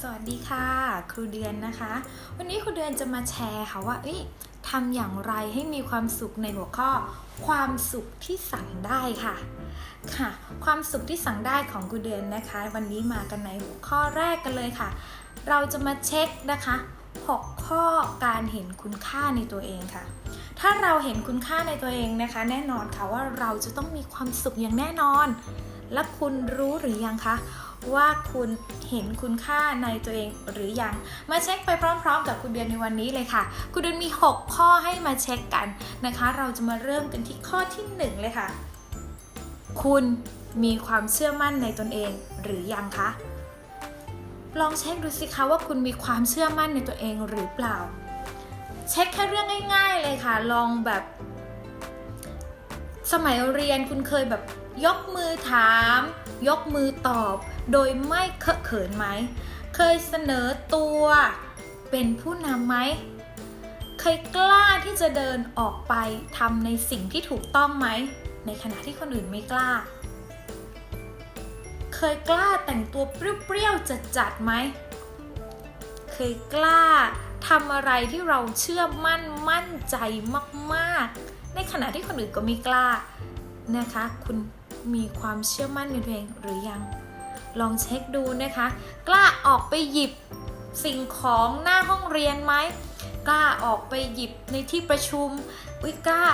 สวัสดีค่ะ ครูเดือนนะคะ วันนี้ครูเดือนจะมาแชร์ค่ะว่าทำอย่างไรให้มีความสุขในหัวข้อ ความสุขที่สั่งได้ค่ะ ค่ะ ความสุขที่สั่งได้ของครูเดือนนะคะ วันนี้มากันในหัวข้อแรกกันเลยค่ะ เราจะมาเช็คนะคะ6ข้อการเห็นคุณค่าในตัวเองค่ะ ถ้าเราเห็นคุณค่าในตัวเองนะคะ แน่นอนค่ะว่าเราจะต้องมีความสุขอย่างแน่นอน และคุณรู้หรือยังคะว่าคุณเห็นคุณค่าในตัวเองหรือยัง มาเช็คไปพร้อมๆ กับคุณเดือนในวันนี้เลยค่ะ คุณเดือนมี 6 ข้อให้มาเช็คกันนะคะ เราจะมาเริ่มกันที่ข้อที่ 1 เลยค่ะ คุณมีความเชื่อมั่นในตนเองหรือยังคะ ลองเช็คดูสิคะว่าคุณมีความเชื่อมั่นในตัวเองหรือเปล่า เช็คแค่เรื่องง่าย ๆ เลยค่ะ ลองแบบ สมัยเรียนคุณเคยแบบยกมือถาม ยกมือตอบ โดยไม่เคอะเขินไหม เคยเสนอตัวเป็นผู้นำไหม เคยกล้าที่จะเดินออกไปทำในสิ่งที่ถูกต้องไหม ในขณะที่คนอื่นไม่กล้า เคยกล้าแต่งตัวเปรี้ยวๆจัดๆไหม เคยกล้าทำอะไรที่เราเชื่อมั่นมั่นใจมากๆ ขณะที่คนอื่นก็ไม่กล้านะคะ คุณมีความเชื่อมั่นในตัวเองหรือยัง ลองเช็คดูนะคะ กล้าออกไปหยิบสิ่งของหน้าห้องเรียนไหมกล้าออกไปหยิบในที่ประชุมวิกล้า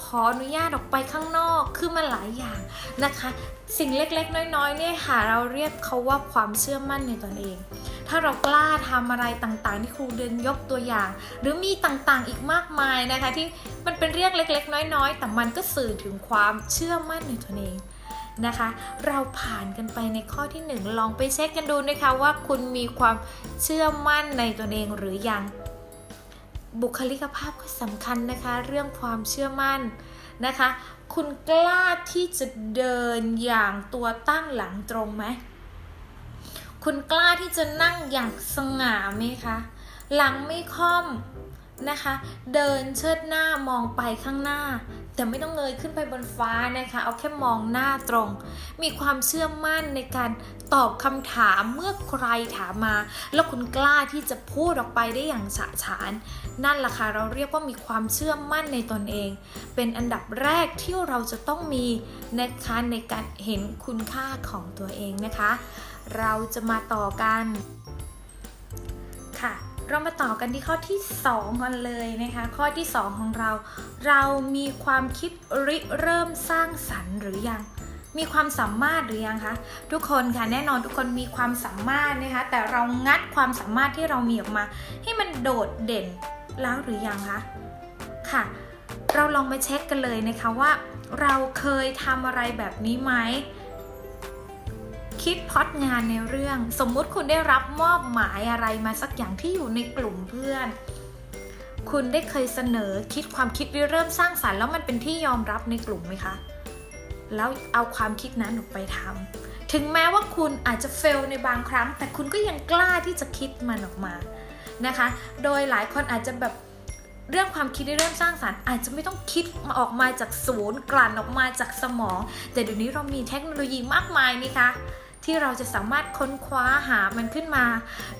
ขออนุญาตออกไปข้างนอกคือมันหลายอย่างนะคะ สิ่งเล็กๆ น้อยๆเนี่ยค่ะเราเรียกเขาว่าความเชื่อมั่นในตนเอง ถ้าเรากล้าทำอะไรต่างๆ ที่ครูเดินยกตัวอย่าง หรือมีต่างๆอีกมากมายนะคะ ที่มันเป็นเรียกเล็ก ๆ น้อยๆ แต่มันก็สื่อถึงความเชื่อมั่นในตนเองนะคะ เราผ่านกันไปในข้อที่หนึ่งลองไปเช็คกันดูนะคะว่าคุณมีความเชื่อมั่นในตนเองหรือยัง บุคลิกภาพก็สำคัญนะคะ เรื่องความเชื่อมั่นนะคะ คุณกล้าที่จะเดินอย่างตัวตั้งหลังตรงไหม คุณกล้าที่จะนั่งอย่างสง่าไหมคะ หลังไม่ค่อม นะคะ เดินเชิดหน้ามองไปข้างหน้า แต่ไม่ต้องเงยขึ้นไปบนฟ้านะคะ เอาแค่มองหน้าตรง มีความเชื่อมั่นในการตอบคำถามเมื่อใครถามมา แล้วคุณกล้าที่จะพูดออกไปได้อย่างฉะฉาน นั่นแหละค่ะเราเรียกว่ามีความเชื่อมั่นในตนเอง เป็นอันดับแรกที่เราจะต้องมีนะคะในการเห็นคุณค่าของตัวเองนะคะ เราจะมาต่อกันค่ะ เรามาต่อกันที่ข้อที่ 2กันเลยนะคะ ข้อที่ 2 ของเรา เรามีความคิดริเริ่มสร้างสรรค์หรือยัง มีความสามารถหรือยังคะทุกคนค่ะแน่นอนทุกคนมีความสามารถนะคะ แต่เรางัดความสามารถที่เรามีออกมา ให้มันโดดเด่นแล้วหรือยังคะค่ะ เราลองมาเช็คกันเลยนะคะว่า เราเคยทำอะไรแบบนี้ไหม คิดพอดงานในเรื่อง สมมุติคุณได้รับมอบหมายอะไรมาสักอย่างที่อยู่ในกลุ่มเพื่อน คุณได้เคยเสนอคิดความคิดริเริ่มสร้างสรรค์แล้วมันเป็นที่ยอมรับในกลุ่มไหมคะ แล้วเอาความคิดนั้นออกไปทำถึงแม้ว่าคุณอาจจะเฟลในบางครั้ง แต่คุณก็ยังกล้าที่จะคิดมันออกมานะคะ โดยหลายคนอาจจะแบบเรื่องความคิดที่เริ่มสร้างสรรค์อาจจะไม่ต้องคิดมาออกมาจากศูนย์กลั่นออกมาจากสมอง แต่เดี๋ยวนี้เรามีเทคโนโลยีมากมายนี่คะ ที่เราจะสามารถค้นคว้าหามันขึ้นมา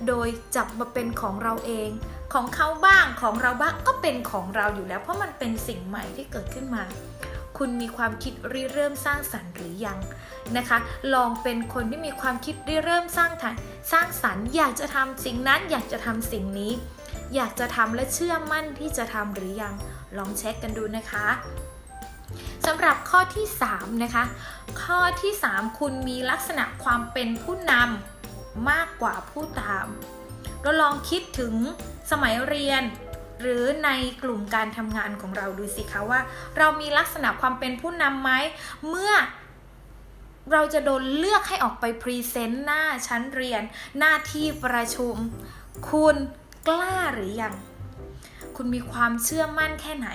โดยจับมาเป็นของเราเอง ของเขาบ้างของเราบ้างก็เป็นของเราอยู่แล้ว เพราะมันเป็นสิ่งใหม่ที่เกิดขึ้นมา คุณมีความคิดริเริ่มสร้างสรรค์หรือยังนะคะ ลองเป็นคนที่มีความคิดริเริ่มสร้างฐานสร้างสรรค์อยากจะทำสิ่งนั้นอยากจะทำสิ่งนี้ อยากจะทำและเชื่อมั่นที่จะทำหรือยัง ลองเช็คกันดูนะคะ สำหรับข้อที่ 3 นะคะ ข้อที่ 3 คุณมีลักษณะความเป็นผู้นำมากกว่าผู้ตาม เราลองคิดถึงสมัยเรียน หรือในกลุ่มการทำงานของเราดูสิคะว่า เรามีลักษณะความเป็นผู้นำไหมเมื่อเราจะโดนเลือกให้ออกไปพรีเซนต์หน้าชั้นเรียน หน้าที่ประชุม คุณกล้าหรือยัง คุณมีความเชื่อมั่นแค่ไหน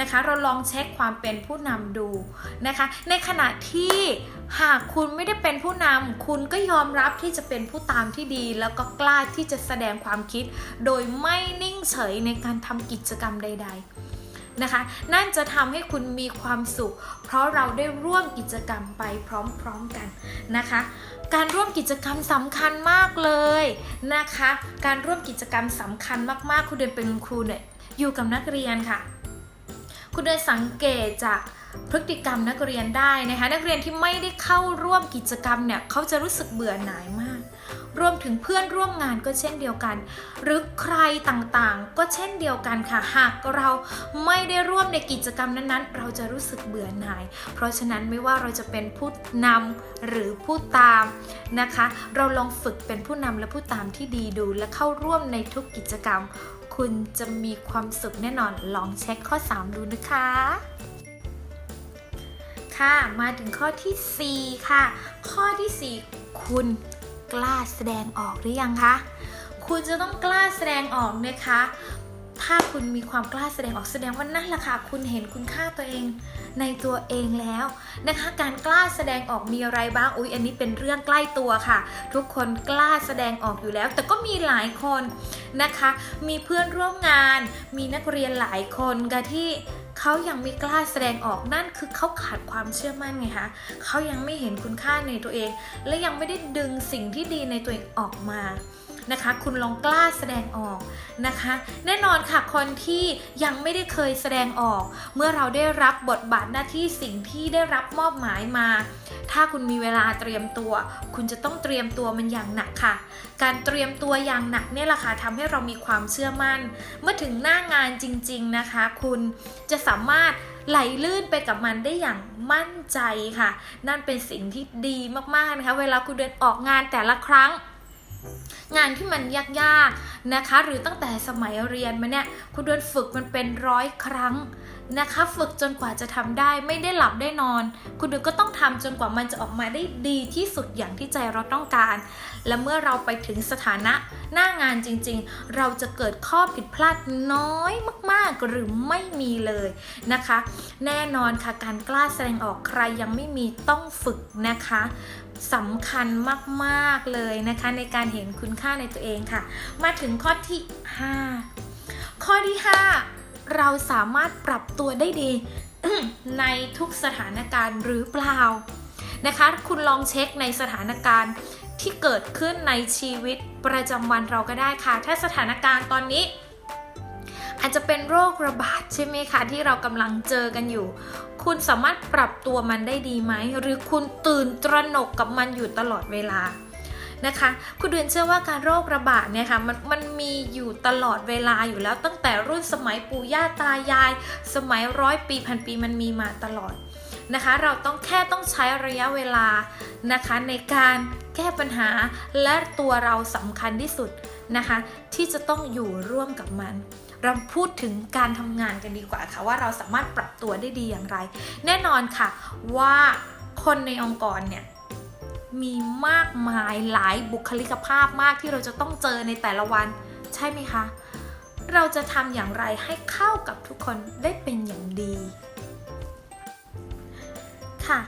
นะคะ เราลองเช็คความเป็นผู้นำดูนะคะ ในขณะที่หากคุณไม่ได้เป็นผู้นำคุณก็ยอมรับที่จะเป็นผู้ตามที่ดี แล้วก็กล้าที่จะแสดงความคิด โดยไม่นิ่งเฉยในการทำกิจกรรมใด ๆนะคะนั่นจะทำให้คุณมีความสุข เพราะเราได้ร่วมกิจกรรมไปพร้อมๆกันนะคะ การร่วมกิจกรรมสำคัญมากเลยนะคะ การร่วมกิจกรรมสำคัญมากๆ คุณเดือนเป็นคุณครูเนี่ย อยู่กับนักเรียนค่ะ คุณเดือนสังเกตจากพฤติกรรมนักเรียนได้นะคะ นักเรียนที่ไม่ได้เข้าร่วมกิจกรรมเนี่ยเขาจะรู้สึกเบื่อหน่ายมาก รวมถึงเพื่อนร่วมงานก็เช่นเดียวกัน หรือใครต่างๆ ก็เช่นเดียวกันค่ะ หากเราไม่ได้ร่วมในกิจกรรมนั้นๆ เราจะรู้สึกเบื่อหน่าย เพราะฉะนั้นไม่ว่าเราจะเป็นผู้นำหรือผู้ตามนะคะ เราลองฝึกเป็นผู้นำและผู้ตามที่ดีดู และเข้าร่วมในทุกกิจกรรม คุณจะมีความสุขแน่นอนลองเช็คข้อ 3 ดูนะคะ ค่ะมาถึงข้อทีสี่4 ค่ะ ข้อทีสี่ 4 คุณกล้าแสดงออกหรือยังคะคุณจะต้องกล้าแสดงออกนะคะ ถ้าคุณมีความกล้าแสดงออกแสดงว่านั่นแหละค่ะคุณเห็นคุณค่าตัวเองในตัวเองแล้วนะคะ การกล้าแสดงออกมีอะไรบ้างอุ๊ย อันนี้เป็นเรื่องใกล้ตัวค่ะ ทุกคนกล้าแสดงออกอยู่แล้ว แต่ก็มีหลายคนนะคะ มีเพื่อนร่วมงาน มีนักเรียนหลายคนค่ะที่เขายังไม่กล้าแสดงออกนั่นคือเขาขาดความเชื่อมั่นไงคะเขายังไม่เห็นคุณค่าในตัวเอง และยังไม่ได้ดึงสิ่งที่ดีในตัวเองออกมา นะคะ คุณลองกล้าแสดงออกนะคะ แน่นอนค่ะคนที่ยังไม่ได้เคยแสดงออก เมื่อเราได้รับบทบาทหน้าที่สิ่งที่ได้รับมอบหมายมา ถ้าคุณมีเวลาเตรียมตัว คุณจะต้องเตรียมตัวมันอย่างหนักค่ะ การเตรียมตัวอย่างหนักเนี่ยแหละค่ะทำให้เรามีความเชื่อมั่น เมื่อถึงหน้างานจริง ๆนะคะ คุณจะสามารถไหลลื่นไปกับมันได้อย่างมั่นใจค่ะ นั่นเป็นสิ่งที่ดีมากๆนะคะ เวลาคุณเดินออกงานแต่ละครั้ง งานที่มันยากๆนะคะ หรือตั้งแต่สมัยเรียนมาเนี่ยคุณเดินฝึกมันเป็นร้อยครั้งนะคะ ฝึกจนกว่าจะทำได้ไม่ได้หลับได้นอน คุณเดินก็ต้องทำจนกว่ามันจะออกมาได้ดีที่สุดอย่างที่ใจเราต้องการ และเมื่อเราไปถึงสถานะหน้างานจริงๆ เราจะเกิดข้อผิดพลาดน้อยมากๆหรือไม่มีเลยนะคะ แน่นอนค่ะการกล้าแสดงออกใครยังไม่มีต้องฝึกนะคะ สำคัญมากๆเลยนะคะ ในการเห็นคุณค่าในตัวเองค่ะ มาถึงข้อที่ 5 ข้อที่ 5 เราสามารถปรับตัวได้ดี ในทุกสถานการณ์หรือเปล่านะคะ คุณลองเช็คในสถานการณ์ที่เกิดขึ้นในชีวิตประจำวันเราก็ได้ค่ะ ถ้าสถานการณ์ตอนนี้อาจจะเป็นโรคระบาดใช่ไหมคะที่เรากำลังเจอกันอยู่ คุณสามารถปรับตัวมันได้ดีไหม หรือคุณตื่นตระหนกกับมันอยู่ตลอดเวลานะคะคุณเดือนเชื่อว่าการโรคระบาดเนี่ยค่ะมันมันมีอยู่ตลอดเวลาอยู่แล้วตั้งแต่รุ่นสมัยปู่ย่าตายาย สมัยร้อยปีพันปีมันมีมาตลอดนะคะ เราต้องแค่ต้องใช้ระยะเวลานะคะในการแก้ปัญหาและตัวเราสำคัญที่สุดนะคะ ที่จะต้องอยู่ร่วมกับมัน เราพูดถึงการทำงานกันดีกว่าค่ะ ว่าเราสามารถปรับตัวได้ดีอย่างไร แน่นอนค่ะว่าคนในองค์กรเนี่ยมีมากมายหลายบุคลิกภาพมากที่เราจะต้องเจอในแต่ละวัน ใช่ไหมคะ เราจะทำอย่างไรให้เข้ากับทุกคนได้เป็นอย่างดีค่ะ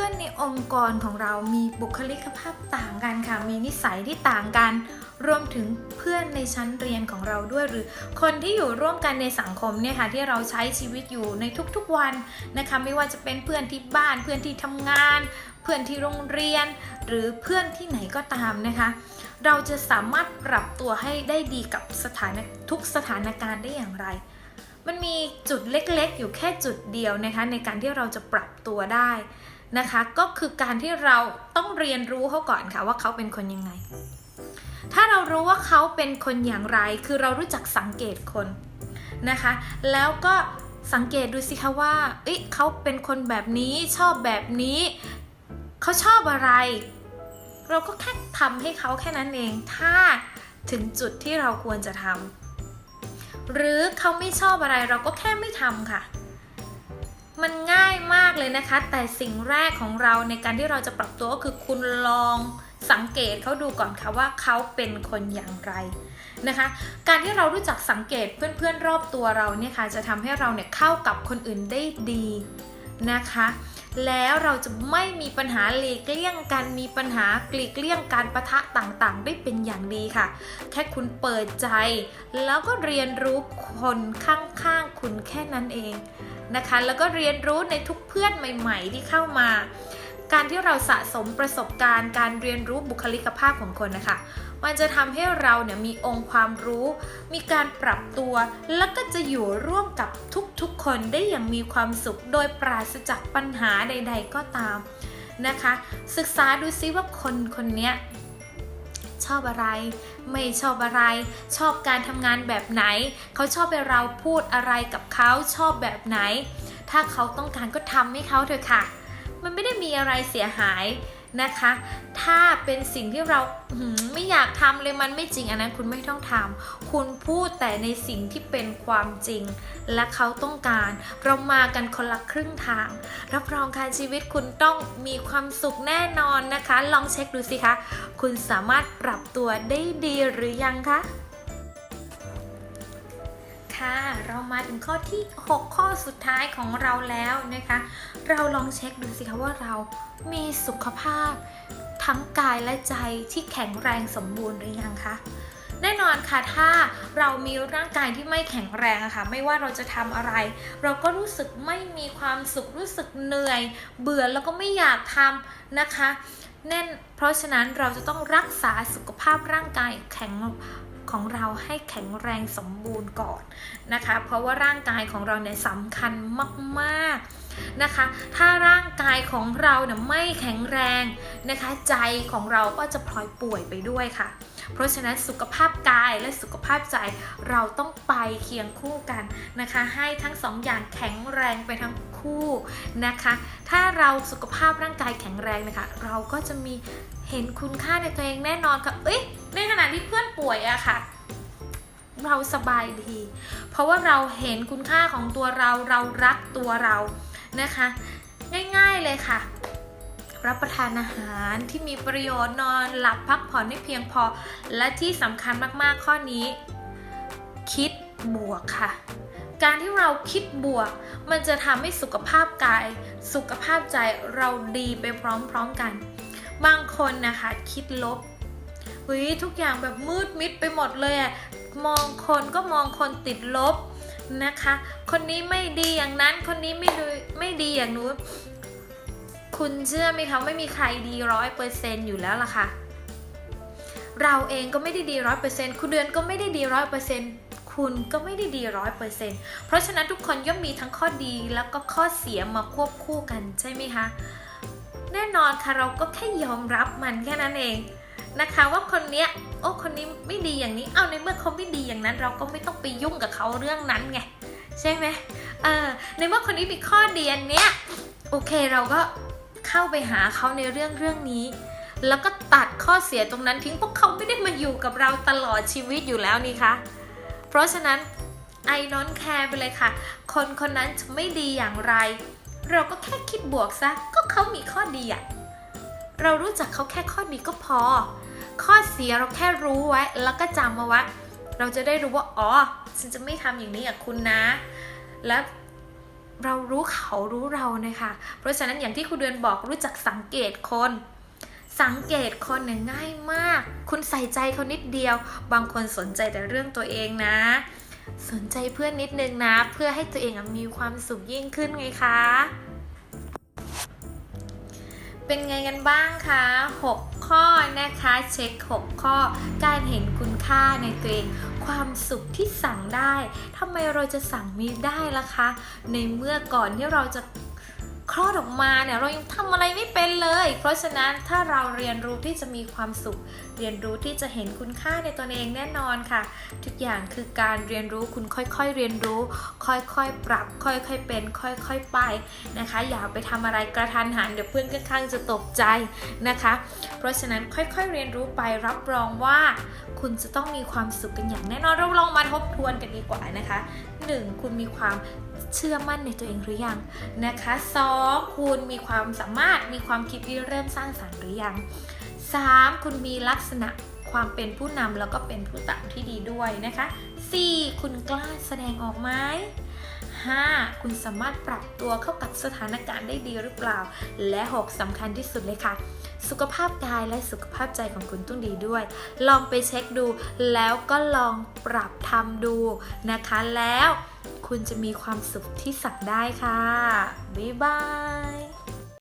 พื่อนในองค์กรของเรามีบุคลิกภาพต่างกันค่ะ มีนิสัยที่ต่างกัน รวมถึงเพื่อนในชั้นเรียนของเราด้วย หรือคนที่อยู่ร่วมกันในสังคมเนี่ยค่ะที่เราใช้ชีวิตอยู่ในทุกๆวันนะคะไม่ว่าจะเป็นเพื่อนที่บ้านเพื่อนที่ทำงาน เพื่อนที่โรงเรียน หรือเพื่อนที่ไหนก็ตามนะคะ เราจะสามารถปรับตัวให้ได้ดีกับสถานทุกสถานการณ์ได้อย่างไรมันมีจุดเล็กๆ อยู่แค่จุดเดียวนะคะในการที่เราจะปรับตัวได้ นะคะ ก็คือการที่เราต้องเรียนรู้เขาก่อนค่ะว่าเขาเป็นคนยังไง ถ้าเรารู้ว่าเขาเป็นคนอย่างไร คือเรารู้จักสังเกตคนนะคะ แล้วก็สังเกตดูสิคะว่าเอ๊ะเขาเป็นคนแบบนี้ชอบแบบนี้เขาชอบอะไร เราก็แค่ทำให้เขาแค่นั้นเอง ถ้าถึงจุดที่เราควรจะทำหรือเขาไม่ชอบอะไรเราก็แค่ไม่ทำค่ะ มันง่ายมากเลยนะคะ แต่สิ่งแรกของเราในการที่เราจะปรับตัวก็คือคุณลองสังเกตเขาดูก่อนค่ะว่าเขาเป็นคนอย่างไรนะคะ การที่เรารู้จักสังเกตเพื่อนๆรอบตัวเราเนี่ยค่ะจะทำให้เราเนี่ยเข้ากับคนอื่นได้ดีนะคะ แล้วเราจะไม่มีปัญหาหลีกเลี่ยงการมีปัญหาหลีกเลี่ยงการประทะต่างๆ ได้เป็นอย่างดีค่ะ แค่คุณเปิดใจ แล้วก็เรียนรู้คนข้างๆคุณแค่นั้นเองนะคะ แล้วก็เรียนรู้ในทุกเพื่อนใหม่ ๆ ที่เข้ามา การที่เราสะสมประสบการณ์การเรียนรู้บุคลิกภาพของคนนะคะ มันจะทำให้เราเนี่ยมีองค์ความรู้ มีการปรับตัว แล้วก็จะอยู่ร่วมกับทุกๆคนได้อย่างมีความสุข โดยปราศจากปัญหาใด ๆ ก็ตามนะคะ ศึกษาดูซิว่าคนคนเนี้ยชอบอะไร ไม่ชอบอะไร ชอบการทำงานแบบไหน เขาชอบให้เราพูดอะไรกับเขาชอบแบบไหน ถ้าเขาต้องการก็ทำให้เขาเถอะค่ะ มันไม่ได้มีอะไรเสียหายนะคะ ถ้าเป็นสิ่งที่เราไม่อยากทำเลยมันไม่จริงอันนั้นคุณไม่ต้องทำคุณพูดแต่ในสิ่งที่เป็นความจริง และเขาต้องการ เรามากันคนละครึ่งทาง รับรองค่ะชีวิตคุณต้องมีความสุขแน่นอนนะคะ ลองเช็คดูสิคะ คุณสามารถปรับตัวได้ดีหรือยังคะ ค่ะ เรามาถึงข้อที่ 6 ข้อสุดท้ายของเราแล้วนะคะ เราลองเช็คดูสิคะว่าเรามีสุขภาพ ทั้งกายและใจที่แข็งแรงสมบูรณ์หรือยังคะแน่นอนค่ะถ้าเรามีร่างกายที่ไม่แข็งแรงอะค่ะ ไม่ว่าเราจะทำอะไร เราก็รู้สึกไม่มีความสุขรู้สึกเหนื่อย เบื่อแล้วก็ไม่อยากทำนะคะแน่นเพราะฉะนั้นเราจะต้องรักษาสุขภาพร่างกายแข็ง ของเราให้แข็งแรงสมบูรณ์ก่อนนะคะ เพราะว่าร่างกายของเราเนี่ยสำคัญมากๆนะคะ ถ้าร่างกายของเราเนี่ยไม่แข็งแรงนะคะ ใจของเราก็จะพลอยป่วยไปด้วยค่ะ เพราะฉะนั้นสุขภาพกายและสุขภาพใจเราต้องไปเคียงคู่กันนะคะ ให้ทั้งสองอย่างแข็งแรงไปทั้งคู่นะคะ ถ้าเราสุขภาพร่างกายแข็งแรงนะคะ เราก็จะมี เห็นคุณค่าในตัวเองแน่นอนค่ะเอ้ยในขณะที่เพื่อนป่วยอะค่ะ เราสบายดี เพราะว่าเราเห็นคุณค่าของตัวเราเรารักตัวเรานะคะ ง่ายๆเลยค่ะ รับประทานอาหารที่มีประโยชน์นอนหลับพักผ่อนให้เพียงพอ และที่สำคัญมากๆข้อนี้ คิดบวกค่ะการที่เราคิดบวก มันจะทำให้สุขภาพกาย สุขภาพใจเราดีไปพร้อมๆกัน บางคนนะคะคิดลบเฮ้ยทุกอย่างแบบมืดมิดไปหมดเลยอะมองคนก็มองคนติดลบนะคะ คนนี้ไม่ดีอย่างนั้น คนนี้ไม่ดีไม่ดีอย่างนู้น คุณเชื่อไหมคะไม่มีใครดีร้อยเปอร์เซนต์อยู่แล้วล่ะค่ะ เราเองก็ไม่ได้ดีร้อยเปอร์เซนต์คุณเดือนก็ไม่ได้ดีร้อยเปอร์เซนต์คุณก็ไม่ได้ดีร้อยเปอร์เซนต์เพราะฉะนั้นทุกคนย่อมมีทั้งข้อดีแล้วก็ข้อเสียมาควบคู่กันใช่ไหมคะ แน่นอนค่ะเราก็แค่ยอมรับมันแค่นั้นเองนะคะ ว่าคนเนี้ยโอ้คนนี้ไม่ดีอย่างนี้เอาในเมื่อเขาไม่ดีอย่างนั้น เราก็ไม่ต้องไปยุ่งกับเขาเรื่องนั้นไงใช่ไหมเออในเมื่อคนนี้มีข้อดีอันเนี้ยโอเคเราก็เข้าไปหาเขาในเรื่องเรื่องนี้ แล้วก็ตัดข้อเสียตรงนั้นทิ้งเพราะเขาไม่ได้มาอยู่กับเราตลอดชีวิตอยู่แล้วนี่คะเพราะฉะนั้นไอ้นอนแคร์ไปเลยค่ะ คนคนนั้นจะไม่ดีอย่างไร เราก็แค่คิดบวกซะ ก็เขามีข้อดีอะเรารู้จักเขาแค่ข้อดีก็พอ ข้อเสียเราแค่รู้ไว้ แล้วก็จำมาไว้เราจะได้รู้ว่า อ๋อ ฉันจะไม่ทำอย่างนี้กับคุณนะ และเรารู้เขารู้เรานะคะ เพราะฉะนั้นอย่างที่ครูเดือนบอกรู้จักสังเกตคน สังเกตคนเนี่ยง่ายมาก คุณใส่ใจเขานิดเดียว บางคนสนใจแต่เรื่องตัวเองนะ สนใจเพื่อนนิดนึงนะ เพื่อให้ตัวเองมีความสุขยิ่งขึ้นไงคะ เป็นไงกันบ้างคะ 6 ข้อนะคะ เช็ค 6 ข้อ การเห็นคุณค่าในตัวเอง ความสุขที่สั่งได้ทำไมเราจะสั่งไม่ได้ล่ะคะ ในเมื่อก่อนที่เราจะ คลอดออกมาเนี่ยเรายังทำอะไรไม่เป็นเลย เพราะฉะนั้นถ้าเราเรียนรู้ที่จะมีความสุข เรียนรู้ที่จะเห็นคุณค่าในตัวเองแน่นอนค่ะ ทุกอย่างคือการเรียนรู้คุณค่อยๆเรียนรู้ ค่อยๆปรับ ค่อยๆเป็น ค่อยๆไปนะคะ อย่าไปทำอะไรกระทันหันเดี๋ยวเพื่อนข้างๆจะตกใจนะคะ เพราะฉะนั้นค่อยๆเรียนรู้ไปรับรองว่า คุณจะต้องมีความสุขกันอย่างแน่นอนเราลองมาทบทวนกันดีกว่านะคะ 1. คุณมีความ เชื่อมั่นในตัวเองหรือยังนะคะ 2. คุณมีความสามารถมีความคิดที่เริ่มสร้างสรรค์หรือยัง 3. คุณมีลักษณะความเป็นผู้นำแล้วก็เป็นผู้ตามที่ดีด้วยนะคะ 4. คุณกล้าแสดงออกไหม 5. คุณสามารถปรับตัวเข้ากับสถานการณ์ได้ดีหรือเปล่า และ 6. สำคัญที่สุดเลยค่ะ สุขภาพกายและสุขภาพใจของคุณต้องดีด้วย ลองไปเช็คดู แล้วก็ลองปรับทำดูนะคะ แล้วคุณจะมีความสุขที่สักได้ค่ะ บ๊ายบาย